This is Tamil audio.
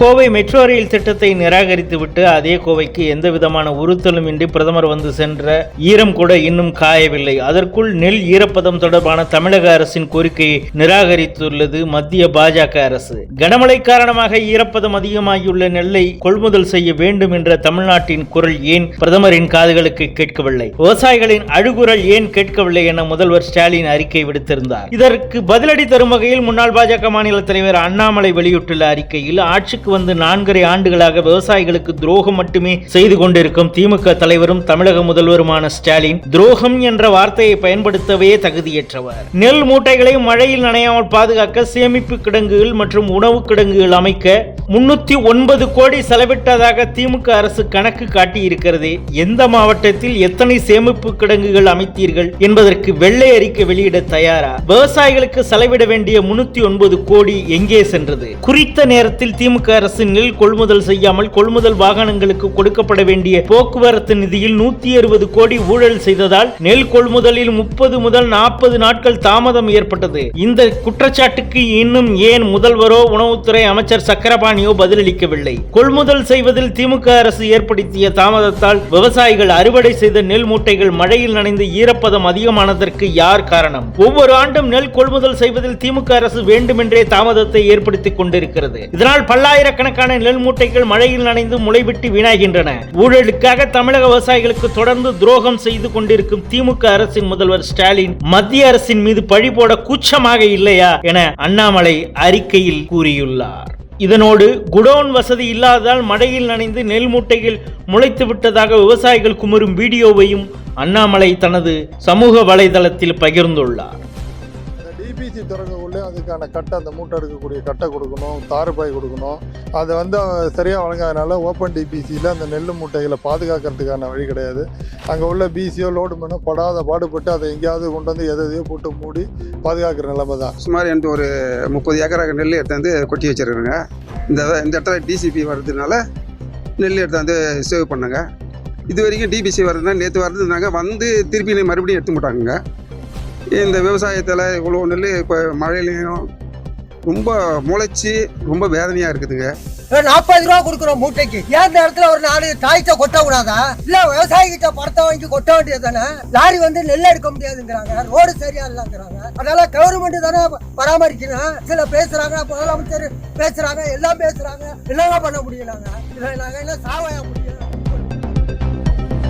கோவை மெட்ரோ ரயில் திட்டத்தை நிராகரித்துவிட்டு அதே கோவைக்கு எந்த விதமான உறுத்தலும் இன்றி பிரதமர் வந்து சென்ற ஈரம் கூட இன்னும் காயவில்லை. அதற்குள் நெல் ஈரப்பதம் தொடர்பான தமிழக அரசின் கோரிக்கையை நிராகரித்துள்ளது மத்திய பாஜக அரசு. கனமழை காரணமாக ஈரப்பதம் அதிகமாகியுள்ள நெல்லை கொள்முதல் செய்ய வேண்டும் என்ற தமிழ்நாட்டின் குரல் ஏன் பிரதமரின் காதுகளுக்கு கேட்கவில்லை? விவசாயிகளின் அழுகுரல் ஏன் கேட்கவில்லை என முதல்வர் ஸ்டாலின் அறிக்கை விடுத்திருந்தார். இதற்கு பதிலடி தரும் வகையில் முன்னாள் பாஜக மாநில தலைவர் அண்ணாமலை வெளியிட்டுள்ள அறிக்கையில் ஆட்சிக்கு வந்து நான்கரை ஆண்டுகளாக விவசாயிகளுக்கு துரோகம் மட்டுமே செய்து கொண்டிருக்கும் திமுக தலைவரும் தமிழக முதல்வருமான ஸ்டாலின் துரோகம் என்ற வார்த்தையை பயன்படுத்தவே தகுதியற்றவர். நெல் மூட்டைகளை மழையில் நனையாமல் பாதுகாக்க சேமிப்பு கிடங்குகள் மற்றும் உணவு கிடங்குகள் அமைக்க முன்னூத்தி ஒன்பது கோடி செலவிட்டதாக திமுக அரசு கணக்கு காட்டியிருக்கிறது. எந்த மாவட்டத்தில் எத்தனை சேமிப்பு கிடங்குகள் அமைத்தீர்கள் என்பதற்கு வெள்ளை அறிக்கை வெளியிட தயாரா? விவசாயிகளுக்கு செலவிட வேண்டிய முன்னூத்தி ஒன்பது கோடி எங்கே சென்றது? குறித்த நேரத்தில் திமுக அரசு நெல் கொள்முதல் செய்யாமல் கொள்முதல் வாகனங்களுக்கு கொடுக்கப்பட வேண்டிய போக்குவரத்து நிதியில் நூத்தி அறுபது கோடி ஊழல் செய்ததால் நெல் கொள்முதலில் முப்பது முதல் நாற்பது நாட்கள் தாமதம் ஏற்பட்டது. இந்த குற்றச்சாட்டுக்கு இன்னும் ஏன் முதல்வரோ உணவுத்துறை அமைச்சர் சக்கரபாணியோ பதிலளிக்கவில்லை. கொள்முதல் செய்வதில் திமுக அரசு ஏற்படுத்திய தாமதத்தால் விவசாயிகள் அறுவடை செய்த நெல் மூட்டைகள் மழையில் நனைந்து ஈரப்பதம் அதிகமானதற்கு யார் காரணம்? ஒவ்வொரு ஆண்டும் நெல் கொள்முதல் செய்வதில் திமுக அரசு வேண்டுமென்றே தாமதத்தை ஏற்படுத்திக் கொண்டிருக்கிறது. இதனால் பல்லாயிரம் பல்லாயிரக்கணக்கான நெல் மூட்டைகள் மழையில் நனைந்து முளைவிட்டு வீணாகின்றன. ஊழலுக்காக தமிழக விவசாயிகளுக்கு தொடர்ந்து துரோகம் செய்து கொண்டிருக்கும் திமுக அரசின் முதல்வர் ஸ்டாலின் மத்திய அரசின் மீது பழி போட கூச்சமாக இல்லையா என அண்ணாமலை அறிக்கையில் கூறியுள்ளார். இதனோடு குடோன் வசதி இல்லாததால் மழையில் நனைந்து நெல் மூட்டைகள் முளைத்து விட்டதாக விவசாயிகள் குமரும் வீடியோவையும் அண்ணாமலை தனது சமூக வலைதளத்தில் பகிர்ந்துள்ளார். இந்த திறக்கக்குள்ளே அதுக்கான கட்டை அந்த மூட்டை எடுக்கக்கூடிய கட்டை கொடுக்கணும் தார்பாய் கொடுக்கணும். அதை வந்து சரியாக வழங்காதனால ஓப்பன் டிபிசியில் அந்த நெல் மூட்டைகளை பாதுகாக்கிறதுக்கான வழி கிடையாது. அங்கே உள்ள பிசியோ லோடு பண்ணோ படாத பாடுபட்டு அதை எங்கேயாவது கொண்டு வந்து எதை எதையோ போட்டு மூடி பாதுகாக்கிற நிலைமை தான். சுமார் எனக்கு ஒரு முப்பது ஏக்கராக நெல் எடுத்தாந்து கொட்டி வச்சுருக்குங்க. இந்த இந்த இடத்துல டிசிபி வர்றதுனால நெல் எடுத்தாந்து சேவ் பண்ணுங்க. இது வரைக்கும் டிபிசி வருதுன்னா நேற்று வருதுனாங்க வந்து திருப்பி மறுபடியும் எடுத்து மாட்டாங்க இந்த விவசாயத்தில் இவ்வளோ நெல் இப்போ மழையிலையும் ரொம்ப முளைச்சி ரொம்ப வேதனையாக இருக்குதுங்க. நாற்பது ரூபா கொடுக்குறோம் மூட்டைக்கு. ஏன் இந்த இடத்துல ஒரு நாலு தாய்ச்ச கொட்ட கூடாதா? இல்ல விவசாயி கிட்ட படத்தை வாங்கி கொட்ட வேண்டியது தானே லாரி வந்து நெல் எடுக்க முடியாதுங்கிறாங்க. ரோடு சரியா இல்லைங்கிறாங்க. அதனால கவர்மெண்ட் தானே பராமரிக்கணும். சில பேசுறாங்க முதலமைச்சர் பேசுறாங்க எல்லாம் பேசுறாங்க. என்னங்க பண்ண முடியும் நாங்க? இதுல நாங்க என்ன சாவாய முடியும்?